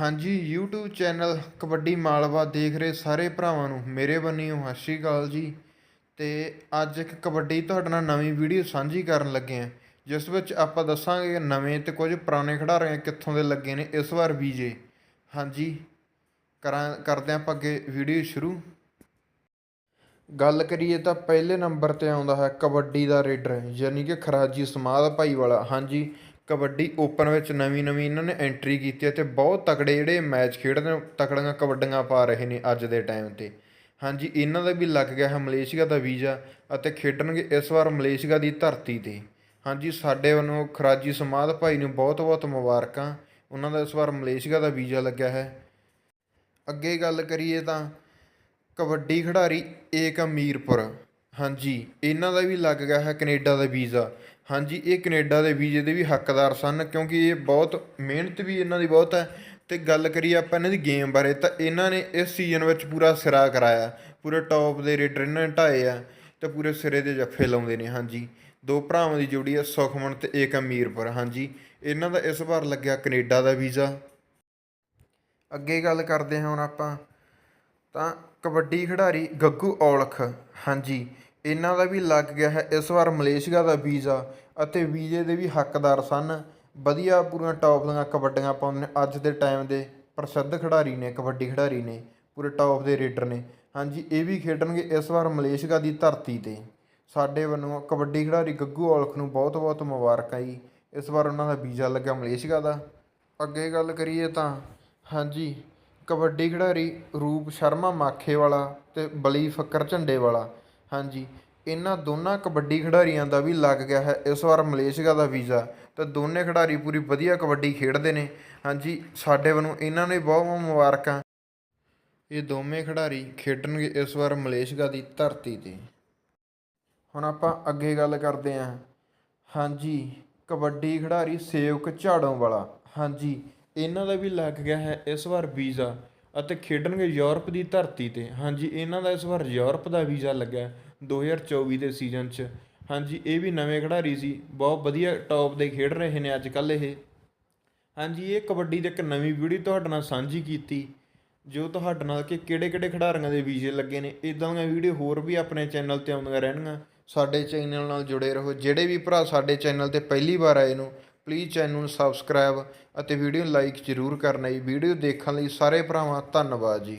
ਹਾਂਜੀ, YouTube channel kabaddi Malwa ਦੇਖ ਰਹੇ ਸਾਰੇ ਭਰਾਵਾਂ ਨੂੰ। ਮੇਰੇ ਵੱਲੋਂ ਸਤਿ ਸ਼੍ਰੀ ਅਕਾਲ ਜੀ। ਤੇ ਅੱਜ ਇੱਕ ਕਬੱਡੀ ਤੁਹਾਡੇ ਨਾਲ ਨਵੀਂ ਵੀਡੀਓ ਸਾਂਝੀ ਕਰਨ ਲੱਗੇ ਹਾਂ, ਜਿਸ ਵਿੱਚ ਆਪਾਂ ਦੱਸਾਂਗੇ ਨਵੇਂ ਤੇ ਕੁਝ ਪੁਰਾਣੇ ਖਿਡਾਰੀਆਂ ਕਿੱਥੋਂ ਦੇ ਲੱਗੇ ਨੇ, ਇਸ ਵਾਰ ਵੀਜੇ। ਹਾਂਜੀ, ਕਰਾਂ, ਕਰਦੇ ਆਪਾਂ ਅੱਗੇ ਵੀਡੀਓ ਸ਼ੁਰੂ। ਗੱਲ ਕਰੀਏ ਤਾਂ ਪਹਿਲੇ ਨੰਬਰ ਤੇ ਆਉਂਦਾ ਹੈ ਕਬੱਡੀ ਦਾ ਰੇਡਰ, ਯਾਨੀ ਕਿ ਖਰਾਜੀ ਸਮਾਦ ਭਾਈ ਵਾਲਾ। ਹਾਂਜੀ ਕਬੱਡੀ ਓਪਨ ਵਿੱਚ ਨਵੀਂ ਨਵੀਂ ਇਹਨਾਂ ਨੇ ਐਂਟਰੀ ਕੀਤੀ ਹੈ ਤੇ ਬਹੁਤ ਤਕੜੇ ਜਿਹੜੇ ਮੈਚ ਖੇਡਦੇ ਤਕੜੀਆਂ ਕਬੱਡੀਆਂ ਪਾ ਰਹੇ ਨੇ ਅੱਜ ਦੇ ਟਾਈਮ ਤੇ। ਹਾਂਜੀ, ਇਹਨਾਂ ਦਾ ਵੀ ਲੱਗ ਗਿਆ ਹੈ ਮਲੇਸ਼ੀਆ ਦਾ ਵੀਜ਼ਾ ਅਤੇ ਖੇਡਣਗੇ ਇਸ ਵਾਰ ਮਲੇਸ਼ੀਆ ਦੀ ਧਰਤੀ ਤੇ। ਹਾਂਜੀ, ਸਾਡੇ ਵੱਲੋਂ ਖਰਾਜੀ ਸਮਾਧ ਭਾਈ ਨੂੰ ਬਹੁਤ ਬਹੁਤ ਮੁਬਾਰਕਾਂ। ਉਹਨਾਂ ਦਾ ਇਸ ਵਾਰ ਮਲੇਸ਼ੀਆ ਦਾ ਵੀਜ਼ਾ ਲੱਗਿਆ ਹੈ। ਅੱਗੇ ਗੱਲ ਕਰੀਏ ਤਾਂ ਕਬੱਡੀ ਖਿਡਾਰੀ ਏਕ ਅਮੀਰਪੁਰ। ਹਾਂਜੀ, ਇਹਨਾਂ ਦਾ ਵੀ ਲੱਗ ਗਿਆ ਹੈ ਕੈਨੇਡਾ ਦਾ ਵੀਜ਼ਾ। ਹਾਂਜੀ, ਇਹ ਕੈਨੇਡਾ ਦੇ ਵੀਜ਼ੇ ਦੇ ਵੀ ਹੱਕਦਾਰ ਸਨ ਕਿਉਂਕਿ ਇਹ ਬਹੁਤ ਮਿਹਨਤ ਵੀ ਇਹਨਾਂ ਦੀ ਬਹੁਤ ਹੈ ਤੇ ਗੱਲ ਕਰੀਏ ਆਪਾਂ ਇਹਨਾਂ ਦੀ ਗੇਮ ਬਾਰੇ ਤਾਂ ਇਹਨਾਂ ਨੇ ਇਸ ਸੀਜ਼ਨ ਵਿੱਚ ਪੂਰਾ ਸਿਰਾ ਕਰਾਇਆ, ਪੂਰੇ ਟੌਪ ਦੇ ਰੇਡਰ ਇਹਨਾਂ ਨੇ ਢਾਏ ਆ ਤੇ ਪੂਰੇ ਸਿਰੇ ਦੇ ਜੱਫੇ ਲਾਉਂਦੇ ਨੇ, ਹਾਂਜੀ। ਦੋ ਭਰਾਵਾਂ ਦੀ ਜੋੜੀ ਹੈ ਸੁਖਮਨ ਤੇ ਏਕ ਅਮੀਰਪੁਰ, ਹਾਂਜੀ। ਇਹਨਾਂ ਦਾ ਇਸ ਵਾਰ ਲੱਗਿਆ ਕੈਨੇਡਾ ਦਾ ਵੀਜ਼ਾ। ਅੱਗੇ ਗੱਲ ਕਰਦੇ ਹਾਂ ਹੁਣ ਆਪਾਂ। ਤਾਂ ਕਬੱਡੀ ਖਿਡਾਰੀ ਗੱਗੂ ਔਲਖ, ਹਾਂਜੀ। ਇਹਨਾਂ ਦਾ ਵੀ ਲੱਗ ਗਿਆ ਹੈ ਇਸ ਵਾਰ ਮਲੇਸ਼ੀਆ ਦਾ ਵੀਜ਼ਾ ਅਤੇ ਵੀਜ਼ੇ ਦੇ ਵੀ ਹੱਕਦਾਰ ਸਨ। ਵਧੀਆ ਪੂਰੀਆਂ ਟੌਪ ਦੀਆਂ ਕਬੱਡੀਆਂ ਪਾਉਂਦੇ ਅੱਜ ਦੇ ਟਾਈਮ ਦੇ ਪ੍ਰਸਿੱਧ ਖਿਡਾਰੀ ਨੇ, ਕਬੱਡੀ ਖਿਡਾਰੀ ਨੇ, ਪੂਰੇ ਟੌਪ ਦੇ ਰੇਡਰ ਨੇ। ਹਾਂਜੀ, ਇਹ ਵੀ ਖੇਡਣਗੇ ਇਸ ਵਾਰ ਮਲੇਸ਼ੀਆ ਦੀ ਧਰਤੀ ਤੇ। ਸਾਡੇ ਵੱਲੋਂ ਕਬੱਡੀ ਖਿਡਾਰੀ ਗੱਗੂ ਔਲਖ ਨੂੰ ਬਹੁਤ ਬਹੁਤ ਮੁਬਾਰਕਾਂ ਜੀ। ਇਸ ਵਾਰ ਉਹਨਾਂ ਦਾ ਵੀਜ਼ਾ ਲੱਗਾ ਮਲੇਸ਼ੀਆ ਦਾ। ਅੱਗੇ ਗੱਲ ਕਰੀਏ ਤਾਂ, ਹਾਂਜੀ, ਕਬੱਡੀ ਖਿਡਾਰੀ ਰੂਪ ਸ਼ਰਮਾ ਮਾਖੇ ਵਾਲਾ ਤੇ ਬਲੀ ਫੱਕਰ ਝੰਡੇ ਵਾਲਾ ਹਾਂਜੀ, ਇਹਨਾਂ ਦੋਨਾਂ ਕਬੱਡੀ ਖਿਡਾਰੀਆਂ ਦਾ ਵੀ ਲੱਗ ਗਿਆ ਹੈ ਇਸ ਵਾਰ ਮਲੇਸ਼ੀਆ ਦਾ ਵੀਜ਼ਾ। ਤਾਂ ਦੋਨੇ ਖਿਡਾਰੀ ਪੂਰੀ ਵਧੀਆ ਕਬੱਡੀ ਖੇਡਦੇ ਨੇ। ਹਾਂਜੀ, ਸਾਡੇ ਵੱਲੋਂ ਇਹਨਾਂ ਨੂੰ ਬਹੁਤ ਬਹੁਤ ਮੁਬਾਰਕਾਂ। ਇਹ ਦੋਵੇਂ ਖਿਡਾਰੀ ਖੇਡਣਗੇ ਇਸ ਵਾਰ ਮਲੇਸ਼ੀਆ ਦੀ ਧਰਤੀ ਤੇ। ਹੁਣ ਆਪਾਂ ਅੱਗੇ ਗੱਲ ਕਰਦੇ ਹਾਂ। ਹਾਂਜੀ, ਕਬੱਡੀ ਖਿਡਾਰੀ ਸੇਵਕ ਝਾੜੋਂ ਵਾਲਾ। ਹਾਂਜੀ, ਇਹਨਾਂ ਦਾ ਵੀ ਲੱਗ ਗਿਆ ਹੈ ਇਸ ਵਾਰ ਵੀਜ਼ਾ। ਅਤੇ ਖੇਡਣਗੇ ਯੂਰਪ ਦੀ ਧਰਤੀ ਤੇ। ਹਾਂਜੀ, ਇਹਨਾਂ ਦਾ ਇਸ ਵਾਰ ਯੂਰਪ ਦਾ ਵੀਜ਼ਾ ਲੱਗਾ 2024 ਦੇ ਸੀਜ਼ਨ 'ਚ। ਹਾਂਜੀ, ਇਹ ਵੀ ਨਵੇਂ ਖਿਡਾਰੀ ਸੀ। ਬਹੁਤ ਵਧੀਆ ਟੌਪ ਦੇ ਖੇਡ ਰਹੇ ਨੇ ਅੱਜ ਕੱਲ੍ਹ ਇਹ। ਹਾਂਜੀ, ਇਹ ਕਬੱਡੀ ਦੀ ਇੱਕ ਨਵੀਂ ਵੀਡੀਓ ਤੁਹਾਡੇ ਨਾਲ ਸਾਂਝੀ ਕੀਤੀ, ਜੋ ਤੁਹਾਡੇ ਨਾਲ ਕਿ ਕਿਹੜੇ ਕਿਹੜੇ ਖਿਡਾਰੀਆਂ ਦੇ ਵੀਜ਼ੇ ਲੱਗੇ ਨੇ। ਇਦਾਂ ਦੀਆਂ ਵੀਡੀਓ ਹੋਰ ਵੀ ਆਪਣੇ ਚੈਨਲ ਤੇ ਆਉਂਦੀਆਂ ਰਹਿਣਗੀਆਂ। ਸਾਡੇ ਚੈਨਲ ਨਾਲ ਜੁੜੇ ਰਹੋ। ਜਿਹੜੇ ਵੀ ਭਰਾ ਸਾਡੇ ਚੈਨਲ ਤੇ ਪਹਿਲੀ ਵਾਰ ਆਏ ਨੂੰ ਪਲੀਜ਼ ਚੈਨਲ ਨੂੰ ਸਬਸਕ੍ਰਾਈਬ ਅਤੇ ਵੀਡੀਓ ਨੂੰ ਲਾਈਕ ਜ਼ਰੂਰ ਕਰਨਾ ਜੀ। ਵੀਡੀਓ ਦੇਖਣ ਲਈ ਸਾਰੇ ਭਰਾਵਾਂ, ਧੰਨਵਾਦ ਜੀ।